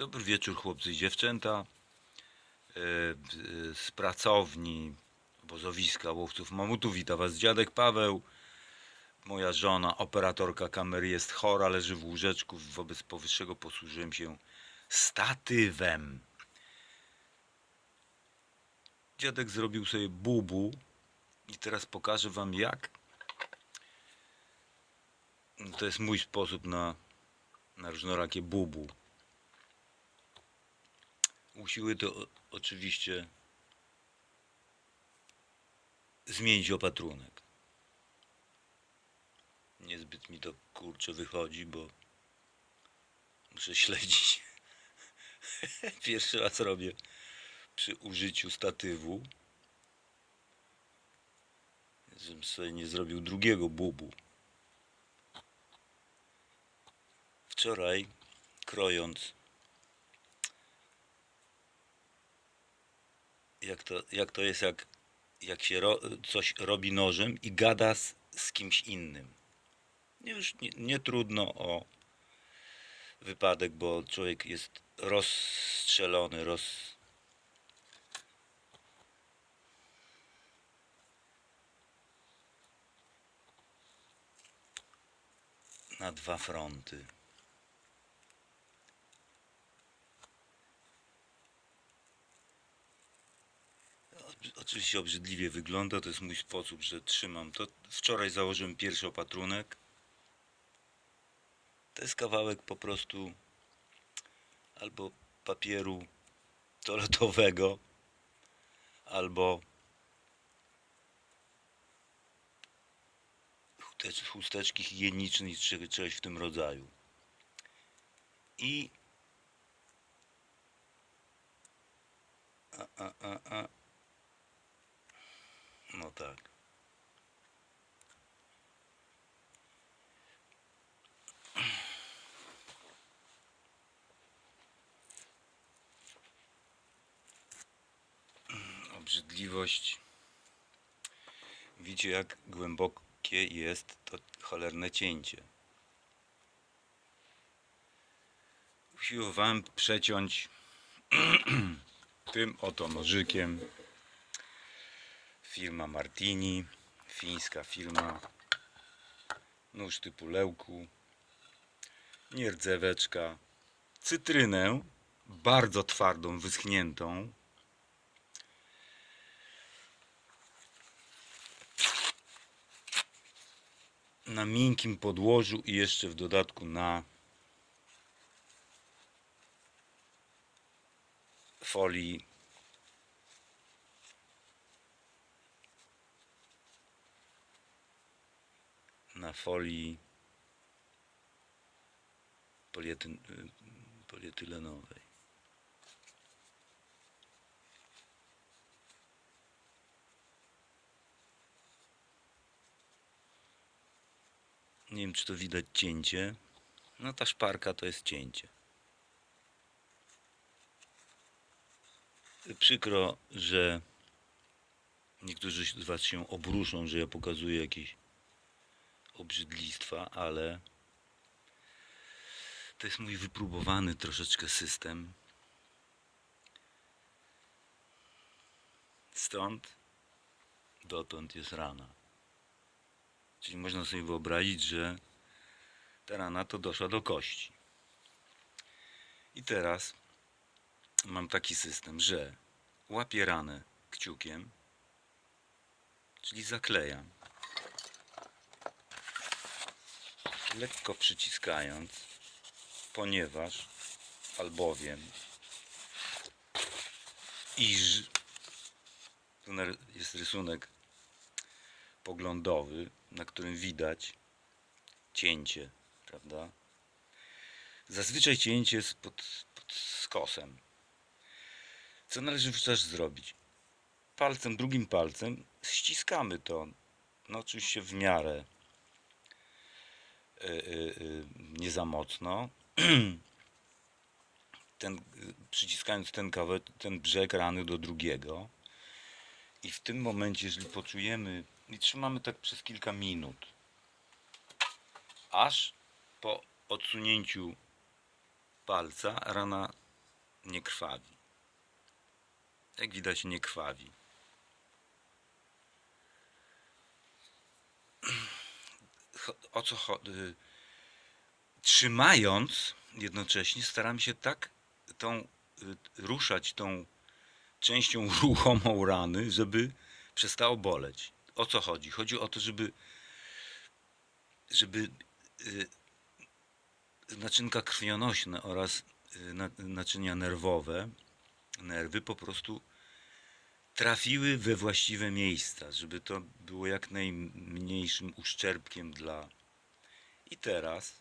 Dobry wieczór chłopcy i dziewczęta. E, Z pracowni obozowiska łowców mamutów wita was dziadek Paweł. Moja żona, operatorka kamery jest chora, leży w łóżeczku. Wobec powyższego posłużyłem się statywem. Dziadek zrobił sobie bubu i teraz pokażę wam jak. To jest mój sposób na, na różnorakie bubu. Usiły to oczywiście zmienić opatrunek. Niezbyt mi to kurczę wychodzi, bo muszę śledzić. Pierwszy raz robię przy użyciu statywu. Żebym sobie nie zrobił drugiego bubu. Wczoraj krojąc jak to, jak to jest, jak, jak się ro, coś robi nożem i gada z, z kimś innym. Już nie, nie trudno o wypadek, bo człowiek jest rozstrzelony, roz... na dwa fronty. Oczywiście obrzydliwie wygląda, to jest mój sposób, że trzymam to. Wczoraj założyłem pierwszy opatrunek. To jest kawałek po prostu albo papieru toaletowego, albo chustecz- chusteczki higienicznej, czy czegoś w tym rodzaju. I a, a, a, a. No tak. Obrzydliwość. Widzicie, jak głębokie jest to cholerne cięcie. Usiłowałem przeciąć tym oto nożykiem firma Martini, fińska firma, nóż typu lełku, nierdzeweczka, cytrynę, bardzo twardą, wyschniętą, na miękkim podłożu i jeszcze w dodatku na folii na folii poliety, polietylenowej. Nie wiem, czy to widać cięcie. No ta szparka to jest cięcie. Przykro, że niektórzy z Was się obruszą, że ja pokazuję jakieś obrzydlistwa, ale to jest mój wypróbowany troszeczkę system. Stąd dotąd jest rana. Czyli można sobie wyobrazić, że ta rana to doszła do kości. I teraz mam taki system, że łapię ranę kciukiem, czyli zaklejam. Lekko przyciskając, ponieważ, albowiem, iż na- jest rysunek poglądowy, na którym widać cięcie, prawda? Zazwyczaj cięcie jest pod, pod skosem. Co należy wówczas zrobić? Palcem, drugim palcem ściskamy to, no oczywiście w miarę nie za mocno. Ten, y, przyciskając ten kawałek, ten brzeg rany do drugiego. I w tym momencie, jeżeli poczujemy, i trzymamy tak przez kilka minut, aż po odsunięciu palca rana nie krwawi. Jak widać, nie krwawi. O co chodzi? Trzymając jednocześnie, staramy się tak tą, y, ruszać tą częścią ruchomą rany, żeby przestało boleć. O co chodzi? Chodzi o to, żeby, żeby y, naczynka krwionośne oraz y, na, naczynia nerwowe, nerwy po prostu trafiły we właściwe miejsca, żeby to było jak najmniejszym uszczerbkiem dla. I teraz,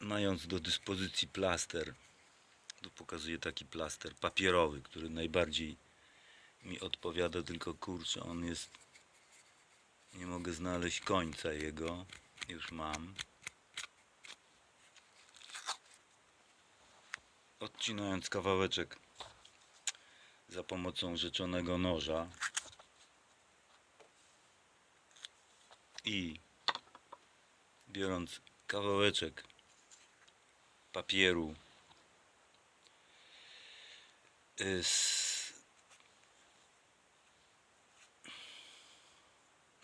mając do dyspozycji plaster, tu pokazuję taki plaster papierowy, który najbardziej mi odpowiada, tylko kurczę, on jest. Nie mogę znaleźć końca jego. Już mam. Odcinając kawałeczek za pomocą rzeczonego noża i biorąc kawałeczek papieru y, z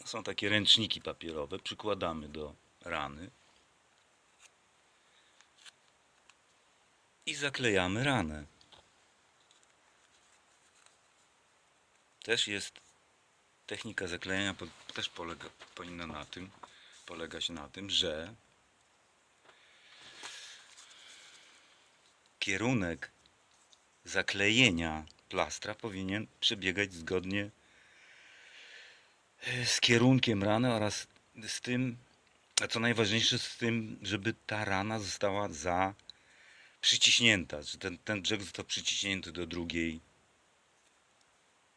są takie ręczniki papierowe, przykładamy do rany i zaklejamy ranę. Też jest technika zaklejania, też polega, powinna na tym, polegać na tym, że kierunek zaklejenia plastra powinien przebiegać zgodnie e, z kierunkiem rany oraz z tym, a co najważniejsze, z tym, żeby ta rana została za przyciśnięta, że ten, ten brzeg został przyciśnięty do drugiej,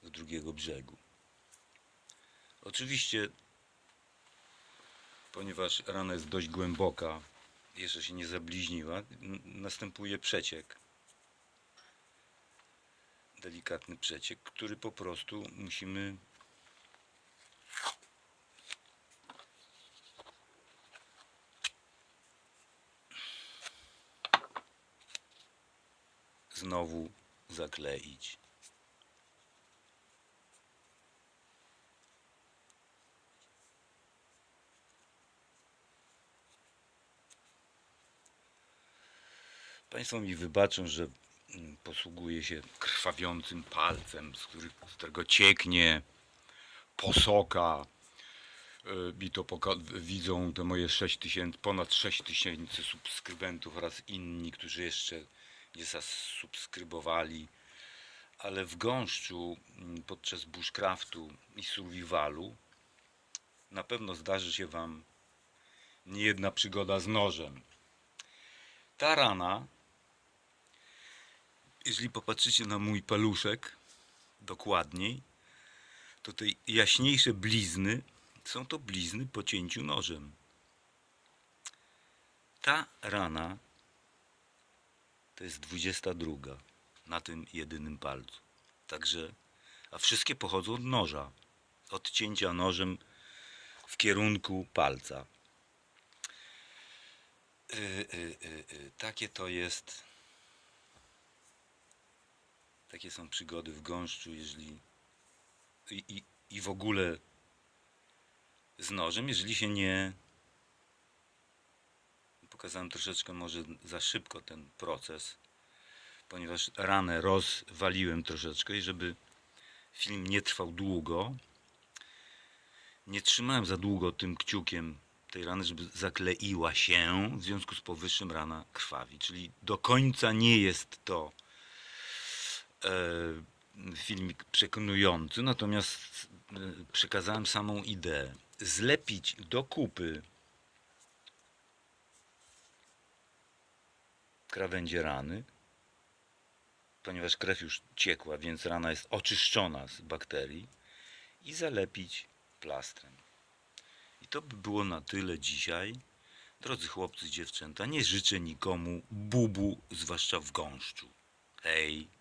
do drugiego brzegu. Oczywiście, ponieważ rana jest dość głęboka, jeszcze się nie zabliźniła, następuje przeciek. Delikatny przeciek, który po prostu musimy znowu zakleić. Państwo mi wybaczą, że mm, posługuję się krwawiącym palcem, z, który, z którego cieknie posoka. E, I to widzą te moje 6 tysięcy, ponad 6 tysięcy subskrybentów oraz inni, którzy jeszcze nie zasubskrybowali. Ale w gąszczu mm, podczas bushcraftu i survivalu na pewno zdarzy się Wam niejedna przygoda z nożem. Ta rana, jeżeli popatrzycie na mój paluszek dokładniej, to te jaśniejsze blizny są to blizny po cięciu nożem. Ta rana to jest 22 na tym jedynym palcu. Także, a wszystkie pochodzą od noża. Od cięcia nożem w kierunku palca. Y, y, y, y, takie to jest. Takie są przygody w gąszczu, jeżeli. I, i, I w ogóle z nożem, jeżeli się nie. Pokazałem troszeczkę może za szybko ten proces, ponieważ ranę rozwaliłem troszeczkę i żeby film nie trwał długo, nie trzymałem za długo tym kciukiem tej rany, żeby zakleiła się, w związku z powyższym rana krwawi. Czyli do końca nie jest to filmik przekonujący, natomiast e, przekazałem samą ideę. Zlepić do kupy krawędzie rany, ponieważ krew już ciekła, więc rana jest oczyszczona z bakterii i zalepić plastrem. I to by było na tyle dzisiaj. Drodzy chłopcy, dziewczęta, nie życzę nikomu bubu, zwłaszcza w gąszczu. Hej!